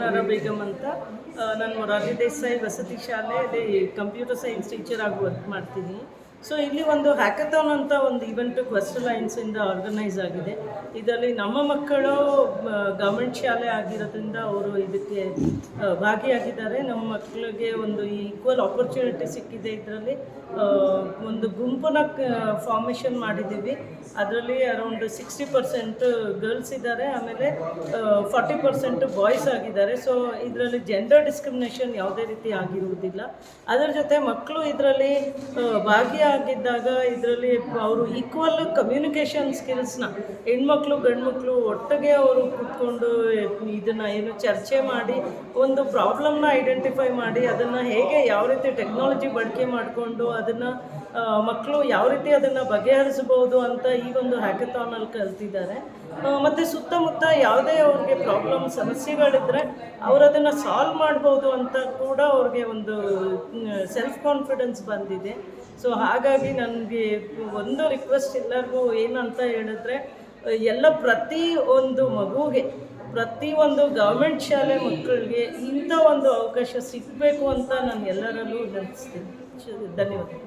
Lara Begum ಅಂತ. ನಾನು ಮೊರಾರ್ಜಿ ದೇಸಾಯಿ ವಸತಿ ಶಾಲೆಯಲ್ಲಿ ಕಂಪ್ಯೂಟರ್ ಸೈನ್ಸ್ ಟೀಚರ್ ಆಗಿ ವರ್ಕ್ ಮಾಡ್ತೀನಿ. ಸೊ ಇಲ್ಲಿ ಒಂದು ಹ್ಯಾಕಥಾನ್ ಅಂತ ಒಂದು ಇವೆಂಟು ಕ್ವೆಸ್ಟ್ ಲೈನ್ಸಿಂದ ಆರ್ಗನೈಸ್ ಆಗಿದೆ. ಇದರಲ್ಲಿ ನಮ್ಮ ಮಕ್ಕಳು ಗೌರ್ಮೆಂಟ್ ಶಾಲೆ ಆಗಿರೋದ್ರಿಂದ ಅವರು ಇದಕ್ಕೆ ಭಾಗಿಯಾಗಿದ್ದಾರೆ. ನಮ್ಮ ಮಕ್ಕಳಿಗೆ ಒಂದು ಈಕ್ವಲ್ ಆಪರ್ಚುನಿಟಿ ಸಿಕ್ಕಿದೆ ಇದರಲ್ಲಿ. ಒಂದು ಗುಂಪನ್ನ ಫಾರ್ಮೇಷನ್ ಮಾಡಿದ್ದೀವಿ. ಅದರಲ್ಲಿ ಅರೌಂಡ್ ಸಿಕ್ಸ್ಟಿ ಪರ್ಸೆಂಟ್ ಗರ್ಲ್ಸ್ ಇದ್ದಾರೆ. ಆಮೇಲೆ ಫಾರ್ಟಿ ಪರ್ಸೆಂಟ್ ಬಾಯ್ಸ್ ಆಗಿದ್ದಾರೆ. ಸೊ ಇದರಲ್ಲಿ ಜೆಂಡರ್ ಡಿಸ್ಕ್ರಿಮಿನೇಷನ್ ಯಾವುದೇ ರೀತಿ ಆಗಿರುವುದಿಲ್ಲ. ಅದರ ಜೊತೆ ಮಕ್ಕಳು ಇದರಲ್ಲಿ ಭಾಗಿಯಾಗಿದ್ದಾಗ ಇದರಲ್ಲಿ ಅವರು ಈಕ್ವಲ್ ಕಮ್ಯುನಿಕೇಷನ್ ಸ್ಕಿಲ್ಸ್ನ ಹೆಣ್ಮಕ್ಳು, ಗಂಡ್ಮಕ್ಳು ಒಟ್ಟಿಗೆ ಅವರು ಕೂತ್ಕೊಂಡು ಇದನ್ನು ಏನು ಚರ್ಚೆ ಮಾಡಿ, ಒಂದು ಪ್ರಾಬ್ಲಮ್ನ ಐಡೆಂಟಿಫೈ ಮಾಡಿ, ಅದನ್ನು ಹೇಗೆ ಯಾವ ರೀತಿ ಟೆಕ್ನಾಲಜಿ ಬಳಕೆ ಮಾಡಿಕೊಂಡು ಅದನ್ನು ಮಕ್ಕಳು ಯಾವ ರೀತಿ ಅದನ್ನು ಬಗೆಹರಿಸಬಹುದು ಅಂತ ಈ ಒಂದು ಹ್ಯಾಕಥಾನಲ್ಲಿ ಕಲ್ತಿದ್ದಾರೆ. ಮತ್ತು ಸುತ್ತಮುತ್ತ ಯಾವುದೇ ಅವ್ರಿಗೆ ಪ್ರಾಬ್ಲಮ್ ಸಮಸ್ಯೆಗಳಿದ್ದರೆ ಅವರು ಅದನ್ನು ಸಾಲ್ವ್ ಮಾಡ್ಬೋದು ಅಂತ ಕೂಡ ಅವ್ರಿಗೆ ಒಂದು ಸೆಲ್ಫ್ ಕಾನ್ಫಿಡೆನ್ಸ್ ಬಂದಿದೆ. ಸೊ ಹಾಗಾಗಿ ನನಗೆ ಒಂದು ರಿಕ್ವೆಸ್ಟ್ ಎಲ್ಲರಿಗೂ ಏನಂತ ಹೇಳಿದ್ರೆ ಎಲ್ಲ ಪ್ರತಿ ಒಂದು ಮಗುಗೆ ಒಂದು ಗೌರ್ಮೆಂಟ್ ಶಾಲೆ ಮಕ್ಕಳಿಗೆ ಇಂಥ ಒಂದು ಅವಕಾಶ ಸಿಗಬೇಕು ಅಂತ ನಾನು ಎಲ್ಲರಲ್ಲೂ ನೆನೆಸ್ತೀನಿ ಧನ್ಯವಾದ.